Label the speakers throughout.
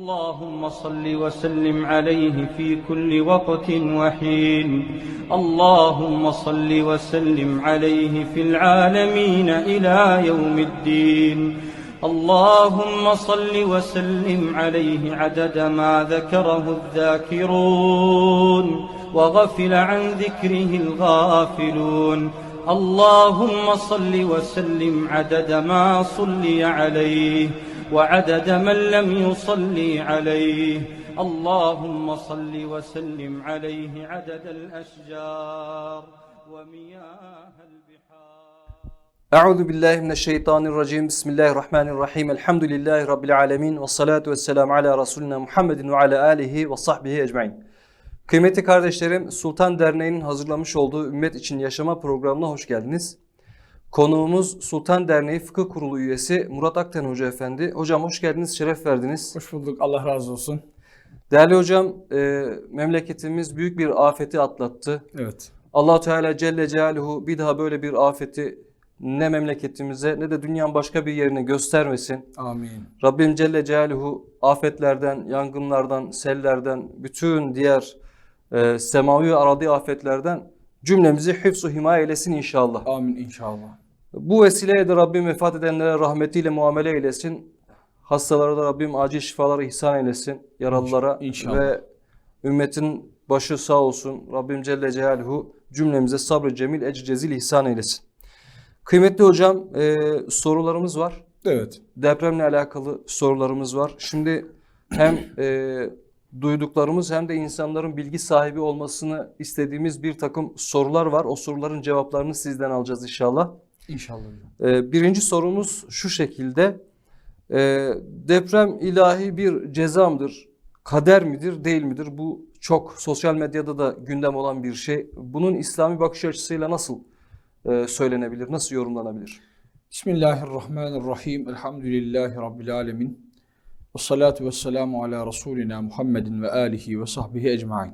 Speaker 1: اللهم صل وسلم عليه في كل وقت وحين. اللهم صل وسلم عليه في العالمين إلى يوم الدين. اللهم صل وسلم عليه عدد ما ذكره الذاكرون وغفل عن ذكره الغافلون. اللهم صل وسلم عدد ما صلي عليه. وعدد من لم يصلي عليه اللهم صل وسلم عليه عدد الأشجار ومياه البحار
Speaker 2: Euzu billahi mineşşeytanirracim. Bismillahirrahmanirrahim. Elhamdülillahi rabbil alamin ve salatu vesselam ala resulina Muhammedin ve ala alihi ve sahbihi ecmaîn. Kıymetli kardeşlerim, Sultan Derneği'nin hazırlamış olduğu Ümmet için Yaşama programına hoş geldiniz. Konuğumuz Sultan Derneği Fıkıh Kurulu üyesi Murat Akten Hoca Efendi. Hocam hoş geldiniz, şeref verdiniz.
Speaker 3: Hoş bulduk. Allah razı olsun.
Speaker 2: Değerli hocam, e, memleketimiz büyük bir afeti atlattı.
Speaker 3: Evet.
Speaker 2: allah Teala Celle Celaluhu bir daha böyle bir afeti ne memleketimize ne de dünyanın başka bir yerine göstermesin.
Speaker 3: Amin.
Speaker 2: Rabbim Celle Celaluhu afetlerden, yangınlardan, sellerden, bütün diğer e, semavi aradi afetlerden cümlemizi hıfzu himaye eylesin inşallah.
Speaker 3: Amin inşallah.
Speaker 2: Bu vesileyle de Rabbim vefat edenlere rahmetiyle muamele eylesin. Hastalara da Rabbim acil şifaları ihsan eylesin. Yaralılara
Speaker 3: İnşallah.
Speaker 2: ve ümmetin başı sağ olsun. Rabbim Celle Celaluhu cümlemize sabrı cemil ecr cezil ihsan eylesin. Kıymetli hocam e, sorularımız var.
Speaker 3: Evet.
Speaker 2: Depremle alakalı sorularımız var. Şimdi hem e, duyduklarımız hem de insanların bilgi sahibi olmasını istediğimiz bir takım sorular var. O soruların cevaplarını sizden alacağız inşallah.
Speaker 3: İnşallah hocam.
Speaker 2: Ee, birinci sorumuz şu şekilde. Ee, deprem ilahi bir ceza mıdır? Kader midir, değil midir? Bu çok sosyal medyada da gündem olan bir şey. Bunun İslami bakış açısıyla nasıl e, söylenebilir, nasıl yorumlanabilir?
Speaker 3: Bismillahirrahmanirrahim. Elhamdülillahi Rabbil alemin. Ve salatu ve selamu ala Resulina Muhammedin ve alihi ve sahbihi ecmain.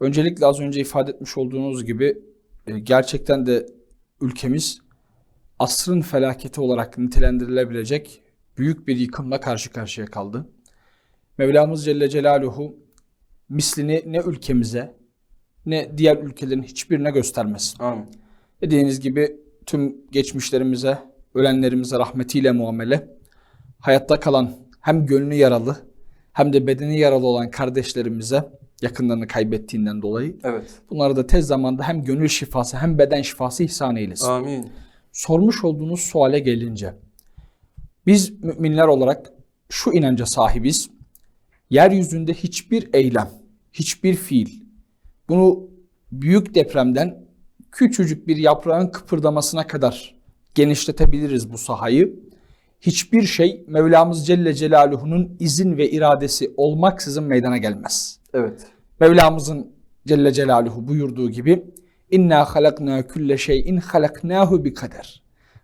Speaker 3: Öncelikle az önce ifade etmiş olduğunuz gibi e, gerçekten de ülkemiz asrın felaketi olarak nitelendirilebilecek büyük bir yıkımla karşı karşıya kaldı. Mevlamız Celle Celaluhu mislini ne ülkemize ne diğer ülkelerin hiçbirine göstermesin.
Speaker 2: Amin.
Speaker 3: Dediğiniz gibi tüm geçmişlerimize, ölenlerimize rahmetiyle muamele, hayatta kalan hem gönlü yaralı hem de bedeni yaralı olan kardeşlerimize yakınlarını kaybettiğinden dolayı
Speaker 2: Evet.
Speaker 3: bunlara da tez zamanda hem gönül şifası hem beden şifası ihsan eylesin.
Speaker 2: Amin.
Speaker 3: Sormuş olduğunuz suale gelince biz müminler olarak şu inanca sahibiz. Yeryüzünde hiçbir eylem, hiçbir fiil bunu büyük depremden küçücük bir yaprağın kıpırdamasına kadar genişletebiliriz bu sahayı. Hiçbir şey Mevlamız Celle Celaluhu'nun izin ve iradesi olmaksızın meydana gelmez.
Speaker 2: Evet.
Speaker 3: Mevlamızın Celle Celaluhu buyurduğu gibi İnna halakna külle şeyin halaknahu bi kader.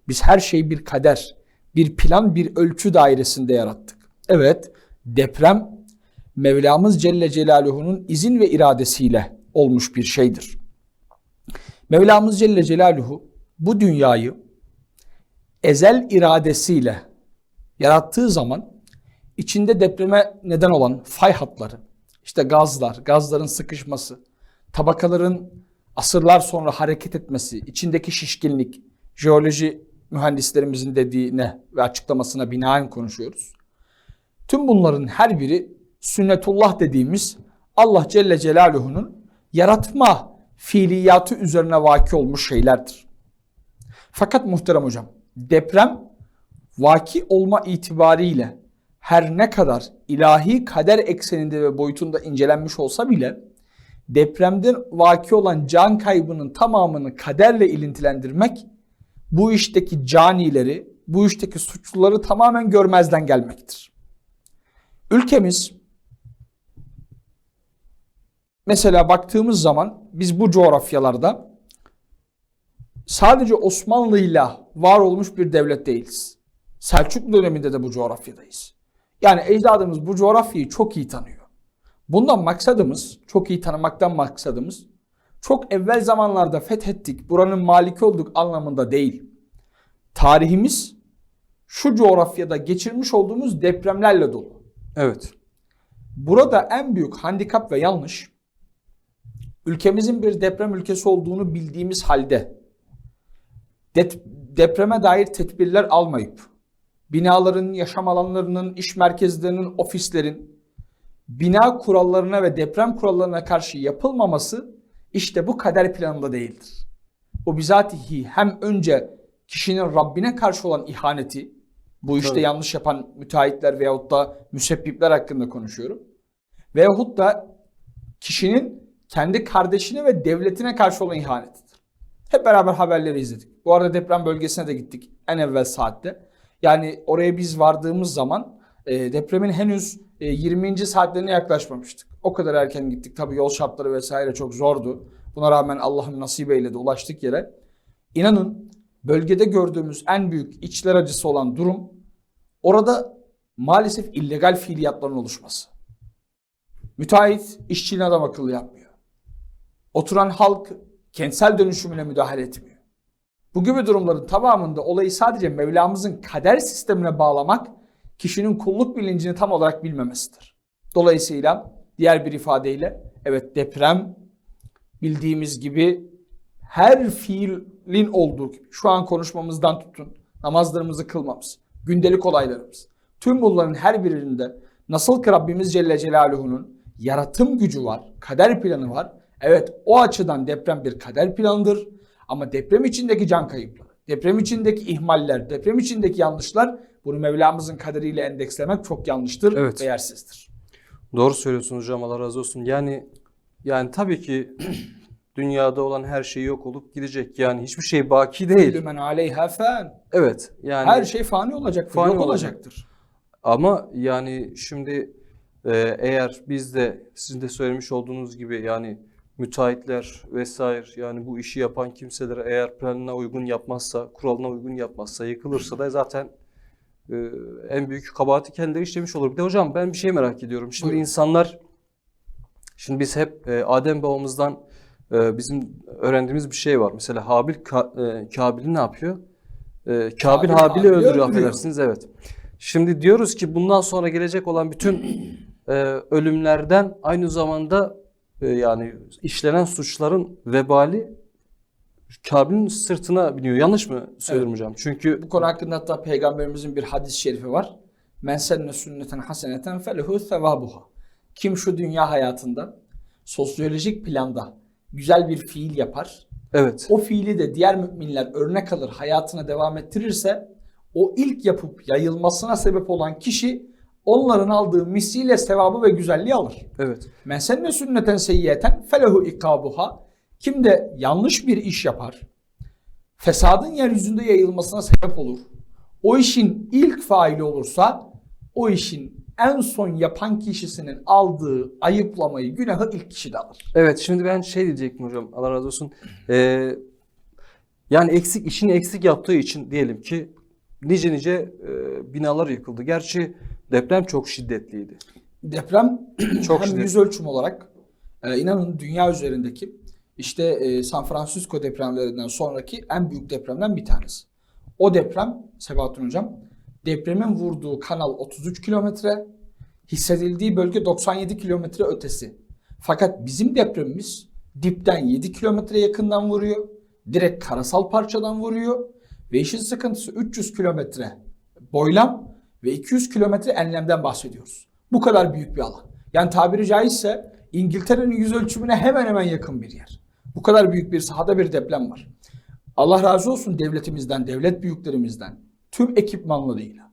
Speaker 3: Biz her şeyi bir kader, bir plan, bir ölçü dairesinde yarattık. Evet, deprem Mevlamız Celle Celaluhu'nun izin ve iradesiyle olmuş bir şeydir. Mevlamız Celle Celaluhu bu dünyayı ezel iradesiyle yarattığı zaman içinde depreme neden olan fay hatları, işte gazlar, gazların sıkışması, tabakaların asırlar sonra hareket etmesi, içindeki şişkinlik, jeoloji mühendislerimizin dediğine ve açıklamasına binaen konuşuyoruz. Tüm bunların her biri sünnetullah dediğimiz Allah Celle Celaluhu'nun yaratma fiiliyatı üzerine vaki olmuş şeylerdir. Fakat muhterem hocam, deprem vaki olma itibariyle her ne kadar ilahi kader ekseninde ve boyutunda incelenmiş olsa bile depremden vaki olan can kaybının tamamını kaderle ilintilendirmek bu işteki canileri, bu işteki suçluları tamamen görmezden gelmektir. Ülkemiz mesela baktığımız zaman biz bu coğrafyalarda sadece Osmanlı'yla var olmuş bir devlet değiliz. Selçuklu döneminde de bu coğrafyadayız. Yani ecdadımız bu coğrafyayı çok iyi tanıyor. Bundan maksadımız, çok iyi tanımaktan maksadımız, çok evvel zamanlarda fethettik, buranın maliki olduk anlamında değil. Tarihimiz şu coğrafyada geçirmiş olduğumuz depremlerle dolu.
Speaker 2: Evet.
Speaker 3: Burada en büyük handikap ve yanlış ülkemizin bir deprem ülkesi olduğunu bildiğimiz halde depreme dair tedbirler almayıp binaların, yaşam alanlarının, iş merkezlerinin, ofislerin bina kurallarına ve deprem kurallarına karşı yapılmaması işte bu kader planında değildir. Bu bizatihi hem önce kişinin Rabbine karşı olan ihaneti, bu işte
Speaker 2: Tabii.
Speaker 3: yanlış yapan müteahhitler veyahut da müsebbipler hakkında konuşuyorum. Veyahut da kişinin kendi kardeşine ve devletine karşı olan ihanetidir. Hep beraber haberleri izledik. Bu arada deprem bölgesine de gittik en evvel saatte. Yani oraya biz vardığımız zaman e, depremin henüz e, 20. saatlerine yaklaşmamıştık. O kadar erken gittik. Tabii yol şartları vesaire çok zordu. Buna rağmen Allah'ın nasip eyledi ulaştık yere. İnanın bölgede gördüğümüz en büyük içler acısı olan durum orada maalesef illegal fiiliyatların oluşması. Müteahhit işçiliğine adam akıllı yapmıyor. Oturan halk kentsel dönüşümüne müdahale etmiyor. Bu gibi durumların tamamında olayı sadece Mevlamızın kader sistemine bağlamak kişinin kulluk bilincini tam olarak bilmemesidir. Dolayısıyla diğer bir ifadeyle evet deprem bildiğimiz gibi her fiilin olduğu gibi şu an konuşmamızdan tutun namazlarımızı kılmamız, gündelik olaylarımız tüm bunların her birinde nasıl ki Rabbimiz Celle Celaluhu'nun yaratım gücü var, kader planı var. Evet o açıdan deprem bir kader planıdır ama deprem içindeki can kayıpları, deprem içindeki ihmaller, deprem içindeki yanlışlar bunu Mevlamızın kaderiyle endekslemek çok yanlıştır,
Speaker 2: Evet.
Speaker 3: değersizdir.
Speaker 2: Doğru söylüyorsunuz hocam Allah razı olsun. Yani yani tabii ki dünyada olan her şey yok olup gidecek. Yani hiçbir şey baki değil.
Speaker 3: Lümen aleyha.
Speaker 2: Evet. Yani
Speaker 3: Her şey fani olacaktır,
Speaker 2: Fani
Speaker 3: yok
Speaker 2: olacak.
Speaker 3: olacaktır.
Speaker 2: Ama yani şimdi e, eğer biz de sizin de söylemiş olduğunuz gibi yani müteahhitler vesaire yani bu işi yapan kimseler eğer planına uygun yapmazsa, kuralına uygun yapmazsa, yıkılırsa da zaten e, en büyük kabahati kendileri işlemiş olur. Bir de hocam ben bir şey merak ediyorum. Şimdi
Speaker 3: Buyurun.
Speaker 2: insanlar şimdi biz hep e, Adem babamızdan e, bizim öğrendiğimiz bir şey var. Mesela Habil Ka- e, Kabil'i ne yapıyor? E, Kabil
Speaker 3: Kabil
Speaker 2: Habil'i öldürüyor
Speaker 3: öldürüyor.
Speaker 2: affedersiniz evet. Şimdi diyoruz ki bundan sonra gelecek olan bütün e, ölümlerden aynı zamanda e, yani işlenen suçların vebali Kabil'in sırtına biniyor. Yanlış mı söylüyorum hocam? Çünkü
Speaker 3: Bu konu hakkında hatta peygamberimizin bir hadis-i şerifi var. Men senne sünneten haseneten felehu sevabuha. Kim şu dünya hayatında sosyolojik planda güzel bir fiil yapar,
Speaker 2: evet.
Speaker 3: o fiili de diğer müminler örnek alır, hayatına devam ettirirse o ilk yapıp yayılmasına sebep olan kişi onların aldığı misliyle sevabı ve güzelliği alır.
Speaker 2: Evet.
Speaker 3: Men senne sünneten seyyiyeten felehu ikabuha. Kim de yanlış bir iş yapar, fesadın yeryüzünde yayılmasına sebep olur. O işin ilk faili olursa o işin en son yapan kişisinin aldığı ayıplamayı, günahı ilk kişi de alır.
Speaker 2: Evet şimdi ben şey diyecektim hocam Allah razı olsun. Ee, yani eksik işini eksik yaptığı için diyelim ki nice nice e, binalar yıkıldı. Gerçi deprem çok şiddetliydi.
Speaker 3: Deprem
Speaker 2: Çok
Speaker 3: hem
Speaker 2: şiddetli.
Speaker 3: yüz ölçüm olarak e, inanın dünya üzerindeki işte e, San Francisco depremlerinden sonraki en büyük depremden bir tanesi. O deprem Sebahattin Hocam depremin vurduğu kanal 33 kilometre hissedildiği bölge 97 kilometre ötesi. Fakat bizim depremimiz dipten 7 kilometre yakından vuruyor. Direkt karasal parçadan vuruyor. Ve işin sıkıntısı 300 kilometre boylam ve 200 kilometre enlemden bahsediyoruz. Bu kadar büyük bir alan. Yani tabiri caizse İngiltere'nin yüz ölçümüne hemen hemen yakın bir yer. Bu kadar büyük bir sahada bir deprem var. Allah razı olsun devletimizden, devlet büyüklerimizden, tüm ekipmanlarıyla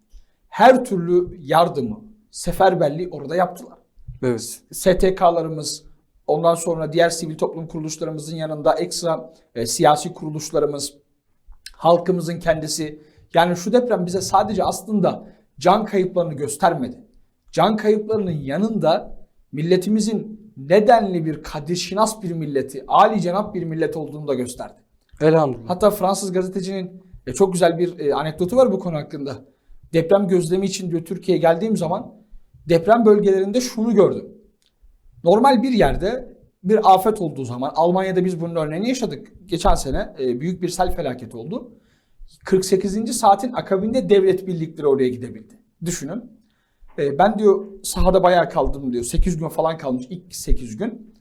Speaker 3: her türlü yardımı, seferberliği orada yaptılar.
Speaker 2: Evet.
Speaker 3: STK'larımız, ondan sonra diğer sivil toplum kuruluşlarımızın yanında ekstra e, siyasi kuruluşlarımız, halkımızın kendisi. Yani şu deprem bize sadece aslında can kayıplarını göstermedi. Can kayıplarının yanında milletimizin nedenli bir kadirşinas bir milleti, âli cenap bir millet olduğunu da gösterdi.
Speaker 2: Elhamdülillah.
Speaker 3: Hatta Fransız gazetecinin e, çok güzel bir e, anekdotu var bu konu hakkında. Deprem gözlemi için diyor Türkiye'ye geldiğim zaman deprem bölgelerinde şunu gördüm. Normal bir yerde bir afet olduğu zaman Almanya'da biz bunun örneğini yaşadık. Geçen sene e, büyük bir sel felaketi oldu. 48. saatin akabinde devlet birlikleri oraya gidebildi. Düşünün. E, ben diyor sahada bayağı kaldım diyor. 8 gün falan kalmış ilk 8 gün.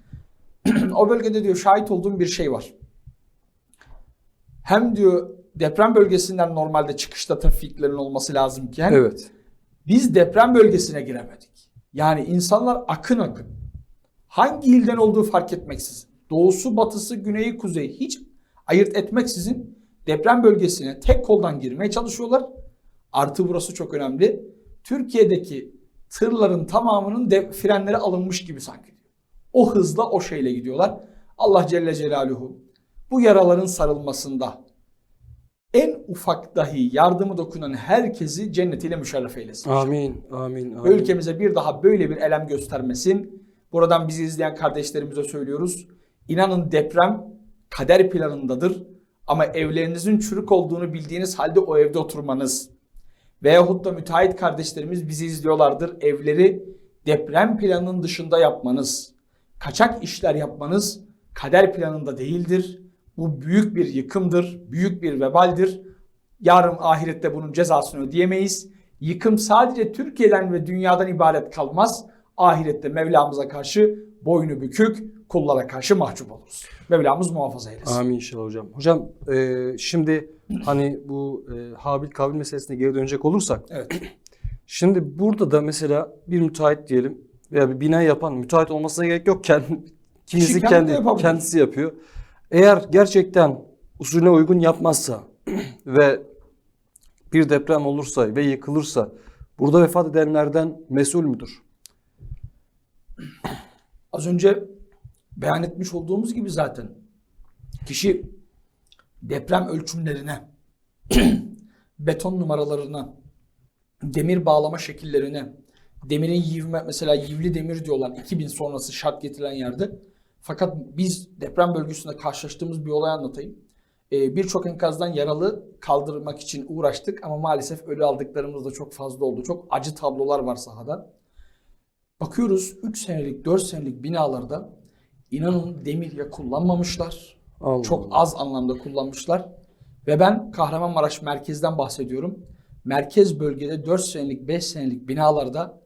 Speaker 3: o bölgede diyor şahit olduğum bir şey var. Hem diyor deprem bölgesinden normalde çıkışta trafiklerin olması lazımken
Speaker 2: Evet.
Speaker 3: biz deprem bölgesine giremedik. Yani insanlar akın akın. Hangi ilden olduğu fark etmeksizin. Doğusu, batısı, güneyi, kuzeyi hiç ayırt etmeksizin deprem bölgesine tek koldan girmeye çalışıyorlar. Artı burası çok önemli. Türkiye'deki tırların tamamının de frenleri alınmış gibi sanki. O hızla o şeyle gidiyorlar. Allah Celle Celaluhu bu yaraların sarılmasında en ufak dahi yardımı dokunan herkesi cennetiyle müşerref eylesin.
Speaker 2: Amin. Amin. amin.
Speaker 3: Ülkemize bir daha böyle bir elem göstermesin. Buradan bizi izleyen kardeşlerimize söylüyoruz. İnanın deprem kader planındadır. Ama evlerinizin çürük olduğunu bildiğiniz halde o evde oturmanız veyahut da müteahhit kardeşlerimiz bizi izliyorlardır. Evleri deprem planının dışında yapmanız, kaçak işler yapmanız kader planında değildir. Bu büyük bir yıkımdır, büyük bir vebaldir. Yarın ahirette bunun cezasını ödeyemeyiz. Yıkım sadece Türkiye'den ve dünyadan ibaret kalmaz. Ahirette Mevlamıza karşı boynu bükük, kullara karşı mahcup oluruz. Mevlamız muhafaza eylesin.
Speaker 2: Amin inşallah hocam. Hocam e, şimdi hani bu e, Habil Kabil meselesine geri dönecek olursak.
Speaker 3: Evet.
Speaker 2: Şimdi burada da mesela bir müteahhit diyelim veya bir bina yapan müteahhit olmasına gerek yok. Kendi, kimisi
Speaker 3: kendi
Speaker 2: kendi, kendisi yapıyor. Eğer gerçekten usulüne uygun yapmazsa ve bir deprem olursa ve yıkılırsa burada vefat edenlerden mesul müdür?
Speaker 3: Az önce beyan etmiş olduğumuz gibi zaten kişi deprem ölçümlerine, beton numaralarına, demir bağlama şekillerine, demirin yivme mesela yivli demir diyorlar 2000 sonrası şart getirilen yerde. Fakat biz deprem bölgesinde karşılaştığımız bir olay anlatayım. Ee, Birçok enkazdan yaralı kaldırmak için uğraştık ama maalesef ölü aldıklarımız da çok fazla oldu. Çok acı tablolar var sahada. Bakıyoruz 3 senelik 4 senelik binalarda inanın demir ya kullanmamışlar.
Speaker 2: Allah
Speaker 3: Çok
Speaker 2: Allah.
Speaker 3: az anlamda kullanmışlar. Ve ben Kahramanmaraş merkezden bahsediyorum. Merkez bölgede 4 senelik 5 senelik binalarda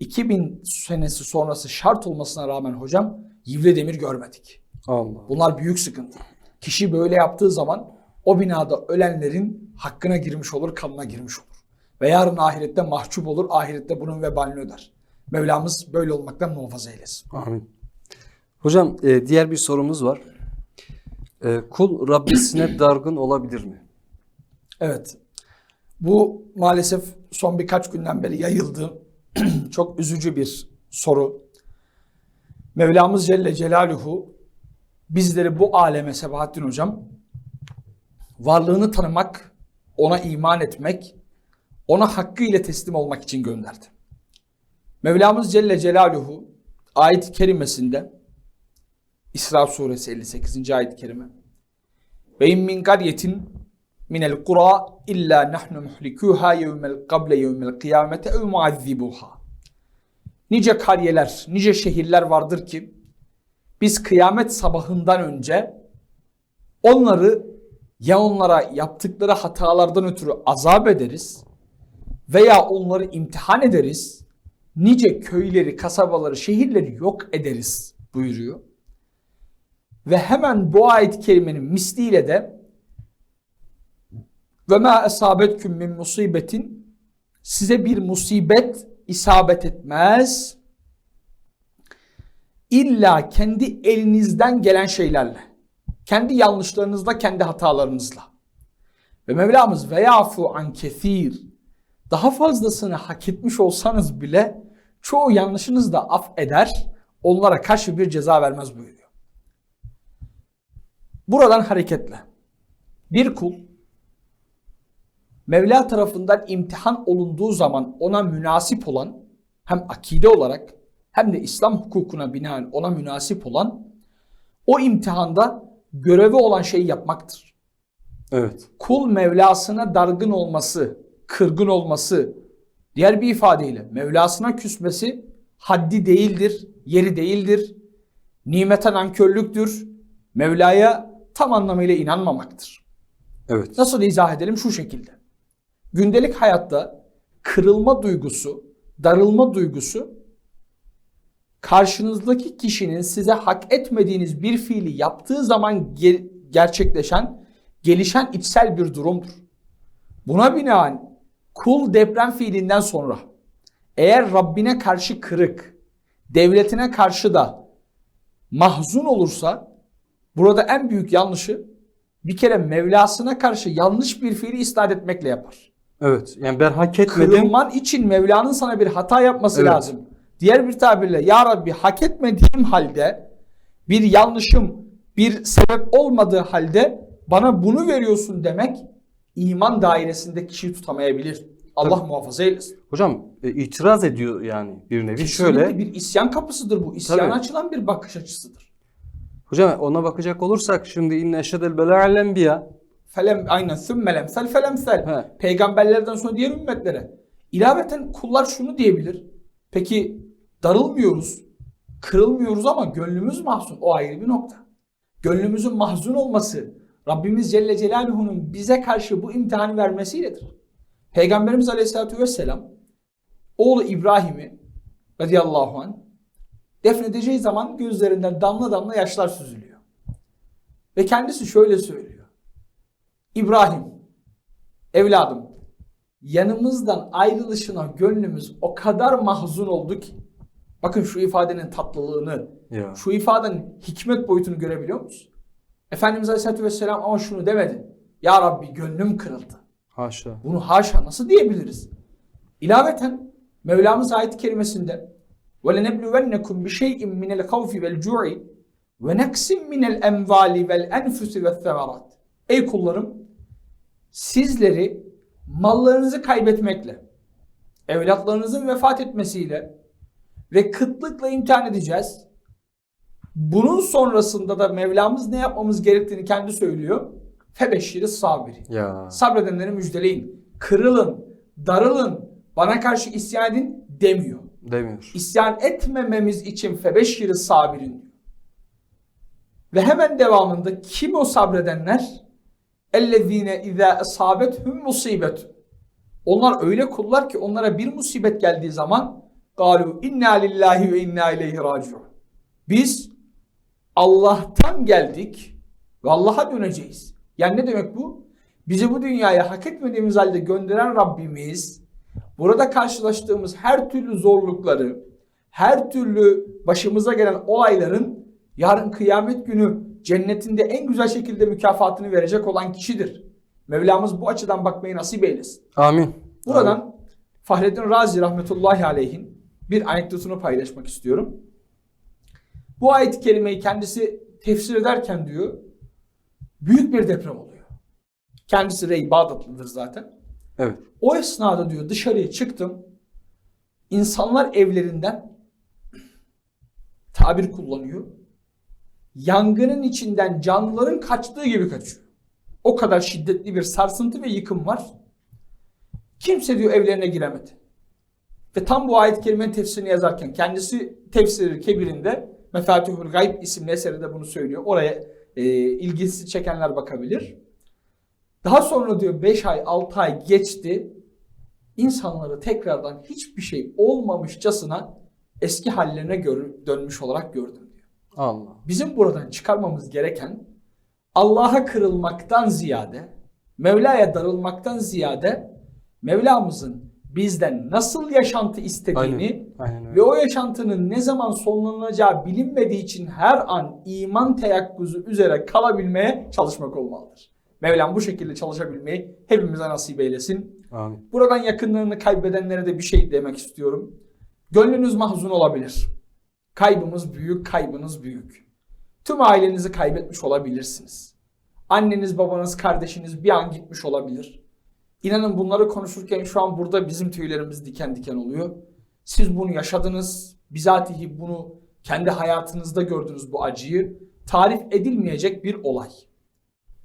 Speaker 3: 2000 senesi sonrası şart olmasına rağmen hocam yivle demir görmedik.
Speaker 2: Allah.
Speaker 3: Bunlar büyük sıkıntı. Kişi böyle yaptığı zaman o binada ölenlerin hakkına girmiş olur, kanına girmiş olur. Ve yarın ahirette mahcup olur, ahirette bunun vebalini öder. Mevlamız böyle olmaktan muhafaza eylesin.
Speaker 2: Amin. Hocam e, diğer bir sorumuz var. E, kul Rabbisine dargın olabilir mi?
Speaker 3: Evet. Bu maalesef son birkaç günden beri yayıldı. Çok üzücü bir soru. Mevlamız Celle Celaluhu bizleri bu aleme Sebahattin Hocam varlığını tanımak, ona iman etmek, ona hakkıyla teslim olmak için gönderdi. Mevlamız Celle Celaluhu ayet-i kerimesinde İsra suresi 58. ayet-i kerime ve in min qaryetin minel kura illa nahnu muhlikuha yevmel kable yevmel kıyamete ev muazzibuha. Nice kariyeler, nice şehirler vardır ki biz kıyamet sabahından önce onları ya onlara yaptıkları hatalardan ötürü azap ederiz veya onları imtihan ederiz. Nice köyleri, kasabaları, şehirleri yok ederiz buyuruyor. Ve hemen bu ayet-i kerimenin misliyle de ve ma esabetküm min musibetin size bir musibet isabet etmez. İlla kendi elinizden gelen şeylerle. Kendi yanlışlarınızla, kendi hatalarınızla. Ve Mevlamız ve yafu an kethir. Daha fazlasını hak etmiş olsanız bile çoğu yanlışınız da af eder. Onlara karşı bir ceza vermez buyuruyor. Buradan hareketle bir kul Mevla tarafından imtihan olunduğu zaman ona münasip olan hem akide olarak hem de İslam hukukuna binaen ona münasip olan o imtihanda görevi olan şeyi yapmaktır.
Speaker 2: Evet.
Speaker 3: Kul Mevlasına dargın olması, kırgın olması, diğer bir ifadeyle Mevlasına küsmesi haddi değildir, yeri değildir. Nimete nankörlüktür. Mevla'ya tam anlamıyla inanmamaktır.
Speaker 2: Evet.
Speaker 3: Nasıl izah edelim? Şu şekilde. Gündelik hayatta kırılma duygusu darılma duygusu karşınızdaki kişinin size hak etmediğiniz bir fiili yaptığı zaman ge- gerçekleşen, gelişen içsel bir durumdur. Buna binaen kul deprem fiilinden sonra eğer Rabbine karşı kırık, devletine karşı da mahzun olursa burada en büyük yanlışı bir kere Mevlasına karşı yanlış bir fiili isnat etmekle yapar.
Speaker 2: Evet. Yani ben hak etmedim.
Speaker 3: Kırılman için Mevla'nın sana bir hata yapması
Speaker 2: Evet.
Speaker 3: lazım. Diğer bir tabirle Ya Rabbi hak etmediğim halde bir yanlışım, bir sebep olmadığı halde bana bunu veriyorsun demek iman dairesinde kişiyi tutamayabilir. Allah muhafaza eylesin.
Speaker 2: Hocam e, itiraz ediyor yani bir nevi.
Speaker 3: Kesinlikle
Speaker 2: Şöyle.
Speaker 3: bir isyan kapısıdır bu. İsyana
Speaker 2: Tabii.
Speaker 3: açılan bir bakış açısıdır.
Speaker 2: Hocam ona bakacak olursak şimdi inne eşhedel bela'el enbiya.
Speaker 3: Felem aynen sümme lemsel felemsel.
Speaker 2: He.
Speaker 3: Peygamberlerden sonra diğer ümmetlere. İlaveten kullar şunu diyebilir. Peki darılmıyoruz, kırılmıyoruz ama gönlümüz mahzun. O ayrı bir nokta. Gönlümüzün mahzun olması Rabbimiz Celle Celaluhu'nun bize karşı bu imtihanı vermesiyledir. Peygamberimiz Aleyhisselatü Vesselam oğlu İbrahim'i radıyallahu anh defnedeceği zaman gözlerinden damla damla yaşlar süzülüyor. Ve kendisi şöyle söylüyor. İbrahim, evladım, yanımızdan ayrılışına gönlümüz o kadar mahzun oldu ki. Bakın şu ifadenin tatlılığını,
Speaker 2: Ya.
Speaker 3: şu ifadenin hikmet boyutunu görebiliyor musun? Efendimiz Aleyhisselatü Vesselam ama şunu demedi. Ya Rabbi gönlüm kırıldı.
Speaker 2: Haşa.
Speaker 3: Bunu haşa nasıl diyebiliriz? İlaveten Mevlamız ayet-i kerimesinde وَلَنَبْلُوَنَّكُمْ بِشَيْءٍ مِنَ الْخَوْفِ وَالْجُوعِ وَنَقْسٍ مِنَ الْاَنْوَالِ وَالْاَنْفُسِ وَالثَّمَرَاتِ Ey kullarım sizleri mallarınızı kaybetmekle, evlatlarınızın vefat etmesiyle ve kıtlıkla imtihan edeceğiz. Bunun sonrasında da Mevlamız ne yapmamız gerektiğini kendi söylüyor. Febeşşiri sabiri.
Speaker 2: Ya.
Speaker 3: Sabredenleri müjdeleyin. Kırılın, darılın, bana karşı isyan edin demiyor.
Speaker 2: Demiyor.
Speaker 3: İsyan etmememiz için febeşşiri sabirin. Ve hemen devamında kim o sabredenler? Ellezine izâ esâbethüm musibet. Onlar öyle kullar ki onlara bir musibet geldiği zaman galu inna lillahi ve inna ileyhi raciun. Biz Allah'tan geldik ve Allah'a döneceğiz. Yani ne demek bu? Bizi bu dünyaya hak etmediğimiz halde gönderen Rabbimiz burada karşılaştığımız her türlü zorlukları, her türlü başımıza gelen olayların yarın kıyamet günü cennetinde en güzel şekilde mükafatını verecek olan kişidir. Mevlamız bu açıdan bakmayı nasip eylesin.
Speaker 2: Amin.
Speaker 3: Buradan Fahrettin Razi rahmetullahi aleyhin bir anekdotunu paylaşmak istiyorum. Bu ayet-i kerimeyi kendisi tefsir ederken diyor büyük bir deprem oluyor. Kendisi Rey Bağdatlıdır zaten.
Speaker 2: Evet.
Speaker 3: O esnada diyor dışarıya çıktım. İnsanlar evlerinden tabir kullanıyor. Yangının içinden canlıların kaçtığı gibi kaçıyor. O kadar şiddetli bir sarsıntı ve yıkım var. Kimse diyor evlerine giremedi. Ve tam bu ayet-i kerimenin tefsirini yazarken kendisi tefsiri kebirinde Mefatihul Gayb isimli eserinde bunu söylüyor. Oraya e, ilgisi çekenler bakabilir. Daha sonra diyor 5 ay 6 ay geçti. İnsanları tekrardan hiçbir şey olmamışçasına eski hallerine gör- dönmüş olarak gördüm diyor.
Speaker 2: Allah.
Speaker 3: Bizim buradan çıkarmamız gereken Allah'a kırılmaktan ziyade, Mevla'ya darılmaktan ziyade Mevlamızın bizden nasıl yaşantı istediğini
Speaker 2: Aynen. Aynen öyle.
Speaker 3: ve o yaşantının ne zaman sonlanacağı bilinmediği için her an iman teyakkuzu üzere kalabilmeye çalışmak olmalıdır. Mevlam bu şekilde çalışabilmeyi hepimize nasip eylesin.
Speaker 2: Amin.
Speaker 3: Buradan yakınlarını kaybedenlere de bir şey demek istiyorum. Gönlünüz mahzun olabilir. Kaybımız büyük, kaybınız büyük. Tüm ailenizi kaybetmiş olabilirsiniz. Anneniz, babanız, kardeşiniz bir an gitmiş olabilir. İnanın bunları konuşurken şu an burada bizim tüylerimiz diken diken oluyor. Siz bunu yaşadınız. Bizatihi bunu kendi hayatınızda gördünüz bu acıyı. Tarif edilmeyecek bir olay.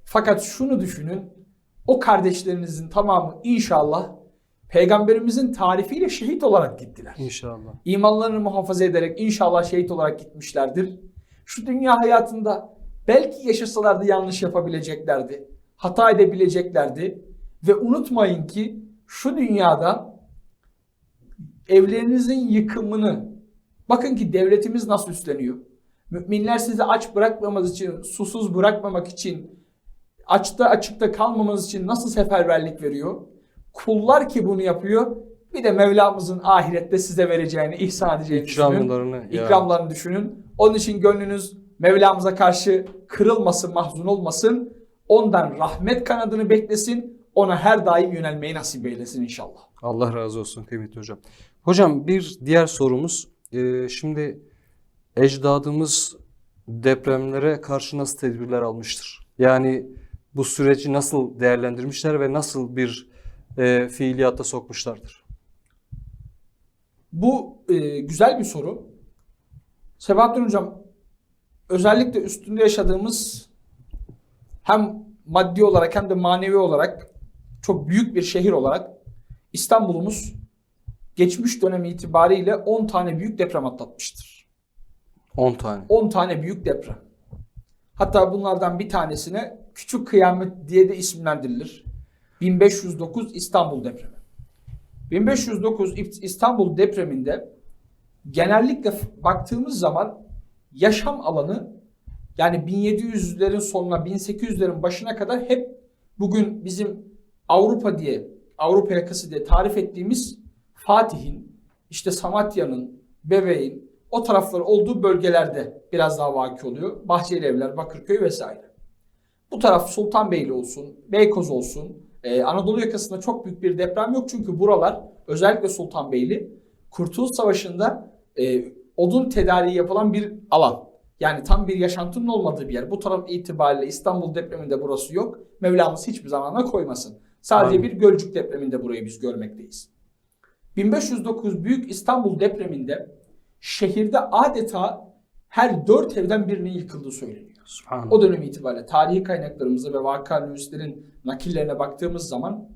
Speaker 3: Fakat şunu düşünün. O kardeşlerinizin tamamı inşallah peygamberimizin tarifiyle şehit olarak gittiler.
Speaker 2: İnşallah.
Speaker 3: İmanlarını muhafaza ederek inşallah şehit olarak gitmişlerdir. Şu dünya hayatında belki yaşasalardı yanlış yapabileceklerdi. Hata edebileceklerdi. Ve unutmayın ki şu dünyada evlerinizin yıkımını bakın ki devletimiz nasıl üstleniyor. Müminler sizi aç bırakmamanız için, susuz bırakmamak için, açta açıkta kalmamanız için nasıl seferberlik veriyor? Kullar ki bunu yapıyor. Bir de Mevlamızın ahirette size vereceğini, ihsan edeceğini düşünün.
Speaker 2: İkramlarını ya.
Speaker 3: İkramlarını düşünün. Onun için gönlünüz Mevlamıza karşı kırılmasın, mahzun olmasın. Ondan rahmet kanadını beklesin. Ona her daim yönelmeyi nasip eylesin inşallah.
Speaker 2: Allah razı olsun kıymetli hocam. Hocam bir diğer sorumuz. Ee, şimdi ecdadımız depremlere karşı nasıl tedbirler almıştır? Yani bu süreci nasıl değerlendirmişler ve nasıl bir e, fiiliyata sokmuşlardır?
Speaker 3: Bu e, güzel bir soru. Sebahattin Hocam özellikle üstünde yaşadığımız hem maddi olarak hem de manevi olarak çok büyük bir şehir olarak İstanbul'umuz geçmiş dönem itibariyle 10 tane büyük deprem atlatmıştır.
Speaker 2: 10 tane.
Speaker 3: 10 tane büyük deprem. Hatta bunlardan bir tanesine Küçük Kıyamet diye de isimlendirilir. 1509 İstanbul depremi. 1509 İstanbul depreminde genellikle baktığımız zaman yaşam alanı yani 1700'lerin sonuna 1800'lerin başına kadar hep bugün bizim Avrupa diye Avrupa yakası diye tarif ettiğimiz Fatih'in işte Samatya'nın Bebeğin o tarafları olduğu bölgelerde biraz daha vaki oluyor. Bahçeli Evler, Bakırköy vesaire. Bu taraf Sultanbeyli olsun, Beykoz olsun, ee, Anadolu yakasında çok büyük bir deprem yok çünkü buralar özellikle Sultanbeyli Kurtuluş Savaşı'nda e, odun tedariği yapılan bir alan. Yani tam bir yaşantının olmadığı bir yer. Bu taraf itibariyle İstanbul depreminde burası yok. Mevlamız hiçbir zamana koymasın. Sadece
Speaker 2: Amin.
Speaker 3: bir Gölcük depreminde burayı biz görmekteyiz. 1509 Büyük İstanbul depreminde şehirde adeta her dört evden birinin yıkıldığı söyleniyor.
Speaker 2: Subhanallah.
Speaker 3: O dönem itibariyle tarihi kaynaklarımıza ve vaka nüvislerin nakillerine baktığımız zaman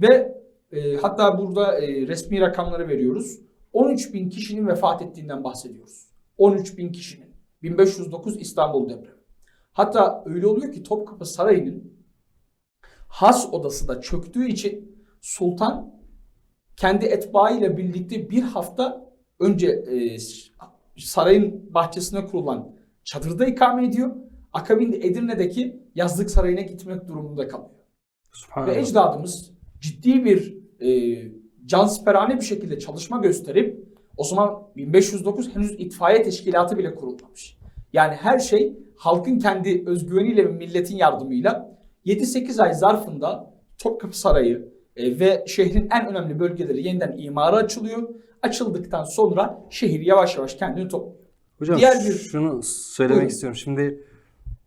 Speaker 3: ve e, hatta burada e, resmi rakamları veriyoruz. 13 bin kişinin vefat ettiğinden bahsediyoruz. 13 bin kişinin. 1509 İstanbul depremi. Hatta öyle oluyor ki Topkapı Sarayı'nın has odası da çöktüğü için sultan kendi etbaıyla birlikte bir hafta önce e, sarayın bahçesine kurulan çadırda ikame ediyor. Akabinde Edirne'deki yazlık sarayına gitmek durumunda kalıyor. Ve ecdadımız ciddi bir e, cansperane bir şekilde çalışma gösterip o zaman 1509 henüz itfaiye teşkilatı bile kurulmamış. Yani her şey halkın kendi özgüveniyle ve milletin yardımıyla 7-8 ay zarfında Topkapı Sarayı e, ve şehrin en önemli bölgeleri yeniden imara açılıyor. Açıldıktan sonra şehir yavaş yavaş kendini topluyor.
Speaker 2: Hocam
Speaker 3: Diğer bir-
Speaker 2: şunu söylemek
Speaker 3: Buyurun.
Speaker 2: istiyorum. Şimdi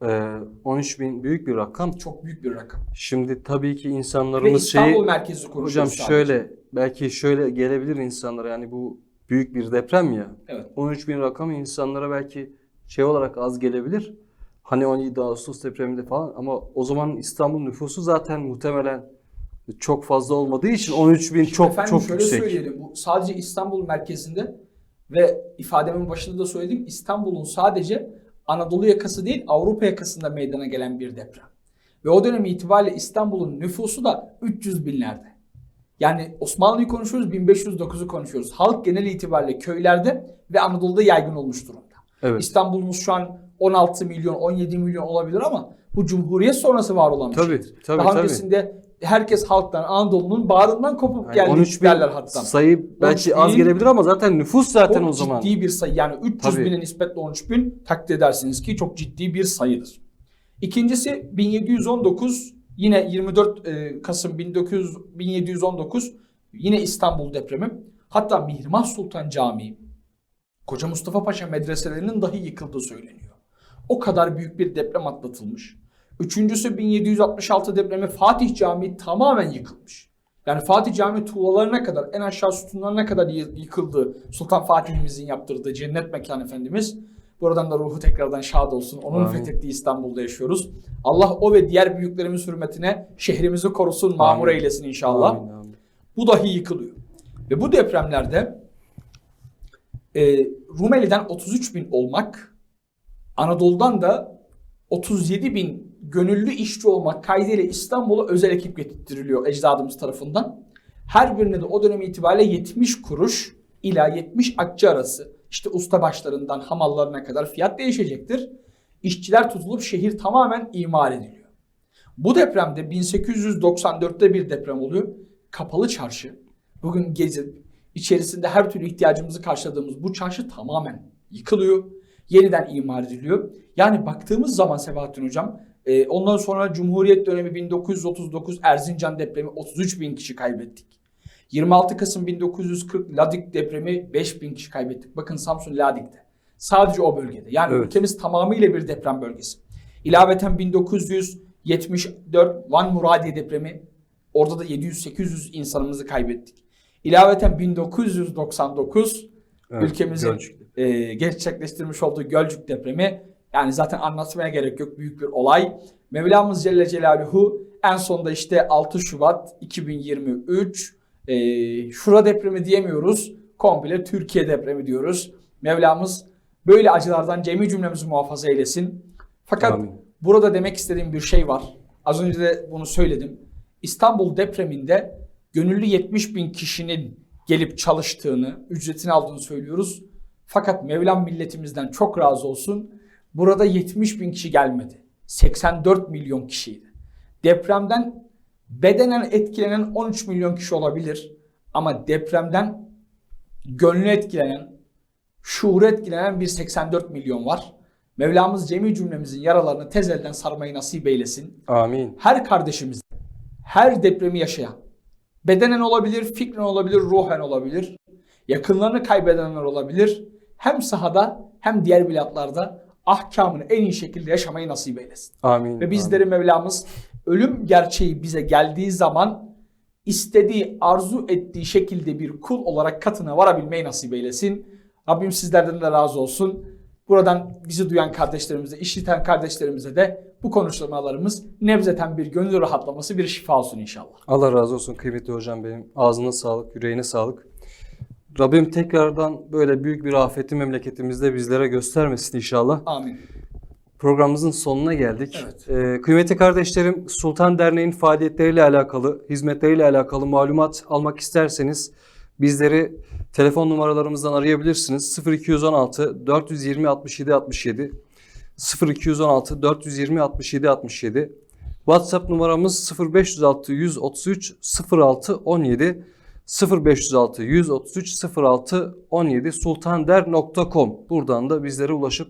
Speaker 2: e, 13 bin büyük bir rakam.
Speaker 3: Çok büyük bir rakam.
Speaker 2: Şimdi tabii ki
Speaker 3: Ve
Speaker 2: insanlarımız
Speaker 3: İstanbul
Speaker 2: şeyi
Speaker 3: merkezi
Speaker 2: hocam
Speaker 3: sadece.
Speaker 2: şöyle belki şöyle gelebilir insanlara yani bu büyük bir deprem ya.
Speaker 3: Evet.
Speaker 2: 13 bin rakam insanlara belki şey olarak az gelebilir. Hani 17 Ağustos depreminde falan ama o zaman İstanbul nüfusu zaten muhtemelen çok fazla olmadığı için 13 bin çok
Speaker 3: Efendim
Speaker 2: çok
Speaker 3: şöyle
Speaker 2: yüksek.
Speaker 3: söyleyelim. Bu sadece İstanbul merkezinde ve ifademin başında da söyledim. İstanbul'un sadece Anadolu yakası değil Avrupa yakasında meydana gelen bir deprem. Ve o dönem itibariyle İstanbul'un nüfusu da 300 binlerde. Yani Osmanlı'yı konuşuyoruz, 1509'u konuşuyoruz. Halk genel itibariyle köylerde ve Anadolu'da yaygın olmuş durumda.
Speaker 2: Evet.
Speaker 3: İstanbul'umuz şu an 16 milyon, 17 milyon olabilir ama bu Cumhuriyet sonrası var olan bir
Speaker 2: Tabii,
Speaker 3: şeydir.
Speaker 2: tabii,
Speaker 3: Daha
Speaker 2: tabii.
Speaker 3: öncesinde herkes halktan, Anadolu'nun bağrından kopup
Speaker 2: Yani
Speaker 3: geldi
Speaker 2: 13 bin
Speaker 3: derler hatta.
Speaker 2: sayı belki
Speaker 3: 13
Speaker 2: az
Speaker 3: bin-
Speaker 2: gelebilir ama zaten nüfus zaten o zaman.
Speaker 3: ciddi bir sayı. Yani 300
Speaker 2: Tabii.
Speaker 3: bine nispetle 13 bin takdir edersiniz ki çok ciddi bir sayıdır. İkincisi 1719 yine 24 e, Kasım 1900, 1719 yine İstanbul depremi. Hatta Mihrimah Sultan Camii, Koca Mustafa Paşa medreselerinin dahi yıkıldığı söyleniyor. O kadar büyük bir deprem atlatılmış. Üçüncüsü 1766 depremi Fatih Camii tamamen yıkılmış. Yani Fatih Camii tuğlalarına kadar en aşağı sütunlarına kadar yı- yıkıldı. Sultan Fatih'imizin yaptırdığı cennet mekan efendimiz. Buradan da ruhu tekrardan şad olsun. Onun
Speaker 2: Amin.
Speaker 3: fethettiği İstanbul'da yaşıyoruz. Allah o ve diğer büyüklerimiz hürmetine şehrimizi korusun, mamur
Speaker 2: Amin.
Speaker 3: eylesin inşallah.
Speaker 2: Amin, amin.
Speaker 3: Bu dahi yıkılıyor. Ve bu depremlerde e, Rumeli'den 33 bin olmak, Anadolu'dan da 37 bin gönüllü işçi olmak kaydıyla İstanbul'a özel ekip getirttiriliyor ecdadımız tarafından. Her birine de o dönem itibariyle 70 kuruş ila 70 akçe arası işte ustabaşlarından hamallarına kadar fiyat değişecektir. İşçiler tutulup şehir tamamen imar ediliyor. Bu depremde 1894'te bir deprem oluyor. Kapalı çarşı. Bugün gezip içerisinde her türlü ihtiyacımızı karşıladığımız bu çarşı tamamen yıkılıyor. Yeniden imar ediliyor. Yani baktığımız zaman Sebahattin Hocam e, ondan sonra Cumhuriyet dönemi 1939 Erzincan depremi 33 bin kişi kaybettik. 26 Kasım 1940 Ladik depremi 5 bin kişi kaybettik. Bakın Samsun Ladik'te. Sadece o bölgede. Yani
Speaker 2: Evet.
Speaker 3: ülkemiz tamamıyla bir deprem bölgesi. İlaveten 1974 Van Muradiye depremi. Orada da 700-800 insanımızı kaybettik. İlaveten 1999
Speaker 2: Evet,
Speaker 3: ülkemizin. E, gerçekleştirmiş olduğu Gölcük depremi. Yani zaten anlatmaya gerek yok. Büyük bir olay. Mevlamız Celle Celaluhu en sonunda işte 6 Şubat 2023 e, Şura depremi diyemiyoruz. Komple Türkiye depremi diyoruz. Mevlamız böyle acılardan cemi cümlemizi muhafaza eylesin. Fakat
Speaker 2: Amin.
Speaker 3: burada demek istediğim bir şey var. Az önce de bunu söyledim. İstanbul depreminde gönüllü 70 bin kişinin gelip çalıştığını, ücretini aldığını söylüyoruz. Fakat Mevlam milletimizden çok razı olsun. Burada 70 bin kişi gelmedi. 84 milyon kişiydi. Depremden bedenen etkilenen 13 milyon kişi olabilir. Ama depremden gönlü etkilenen, şuuru etkilenen bir 84 milyon var. Mevlamız cemi cümlemizin yaralarını tez elden sarmayı nasip eylesin.
Speaker 2: Amin.
Speaker 3: Her kardeşimiz, her depremi yaşayan, bedenen olabilir, fikren olabilir, ruhen olabilir, yakınlarını kaybedenler olabilir. Hem sahada hem diğer bilatlarda ahkamını en iyi şekilde yaşamayı nasip eylesin.
Speaker 2: Amin.
Speaker 3: Ve bizleri Mevlamız ölüm gerçeği bize geldiği zaman istediği, arzu ettiği şekilde bir kul olarak katına varabilmeyi nasip eylesin. Rabbim sizlerden de razı olsun. Buradan bizi duyan kardeşlerimize, işiten kardeşlerimize de bu konuşmalarımız nebzeten bir gönül rahatlaması, bir şifa olsun inşallah.
Speaker 2: Allah razı olsun kıymetli hocam benim. Ağzına sağlık, yüreğine sağlık. Rabbim tekrardan böyle büyük bir afeti memleketimizde bizlere göstermesin inşallah.
Speaker 3: Amin.
Speaker 2: Programımızın sonuna geldik.
Speaker 3: Evet.
Speaker 2: Ee, kıymetli kardeşlerim, Sultan Derneği'nin faaliyetleriyle alakalı, hizmetleriyle alakalı malumat almak isterseniz bizleri telefon numaralarımızdan arayabilirsiniz. 0216 420 67 67 0216 420 67 67 WhatsApp numaramız 0506 133 06 17 0506 133 06 17 sultander.com buradan da bizlere ulaşıp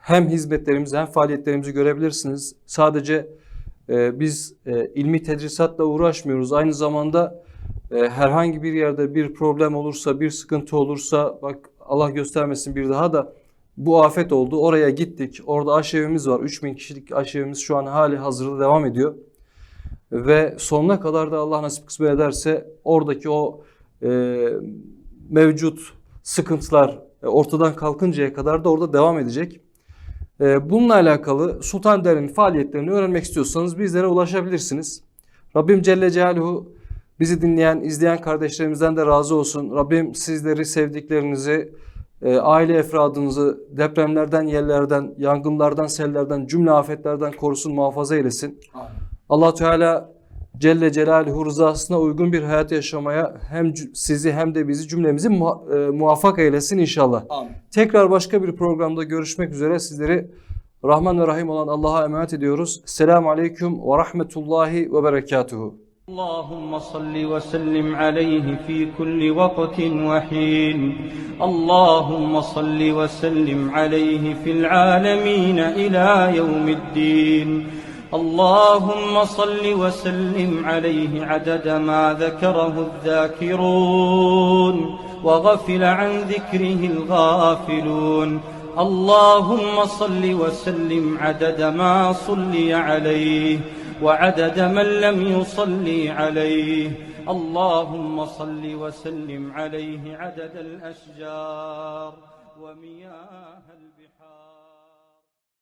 Speaker 2: hem hizmetlerimizi hem faaliyetlerimizi görebilirsiniz. Sadece e, biz e, ilmi tedrisatla uğraşmıyoruz. Aynı zamanda e, herhangi bir yerde bir problem olursa, bir sıkıntı olursa bak Allah göstermesin bir daha da bu afet oldu. Oraya gittik. Orada aşevimiz var. 3000 kişilik aşevimiz şu an hali hazırda devam ediyor. Ve sonuna kadar da Allah nasip kısmet ederse oradaki o e, mevcut sıkıntılar e, ortadan kalkıncaya kadar da orada devam edecek. E, bununla alakalı Sultan Derneği'nin faaliyetlerini öğrenmek istiyorsanız bizlere ulaşabilirsiniz. Rabbim Celle Celaluhu bizi dinleyen, izleyen kardeşlerimizden de razı olsun. Rabbim sizleri, sevdiklerinizi, e, aile efradınızı depremlerden, yerlerden, yangınlardan, sellerden, cümle afetlerden korusun, muhafaza eylesin.
Speaker 3: Amin.
Speaker 2: allah Teala Celle Celaluhu rızasına uygun bir hayat yaşamaya hem cü- sizi hem de bizi cümlemizi muha- e, muvaffak eylesin inşallah.
Speaker 3: Amin.
Speaker 2: Tekrar başka bir programda görüşmek üzere sizleri Rahman ve Rahim olan Allah'a emanet ediyoruz. Selamun Aleyküm ve Rahmetullahi ve Berekatuhu.
Speaker 1: اللهم صل وسلم عليه في كل وقت وحين اللهم صل وسلم عليه في العالمين إلى يوم الدين اللهم صل وسلم عليه عدد ما ذكره الذاكرون وغفل عن ذكره الغافلون. اللهم صل وسلم عدد ما صلي عليه وعدد من لم يصلي عليه. اللهم صل وسلم عليه عدد الأشجار ومياه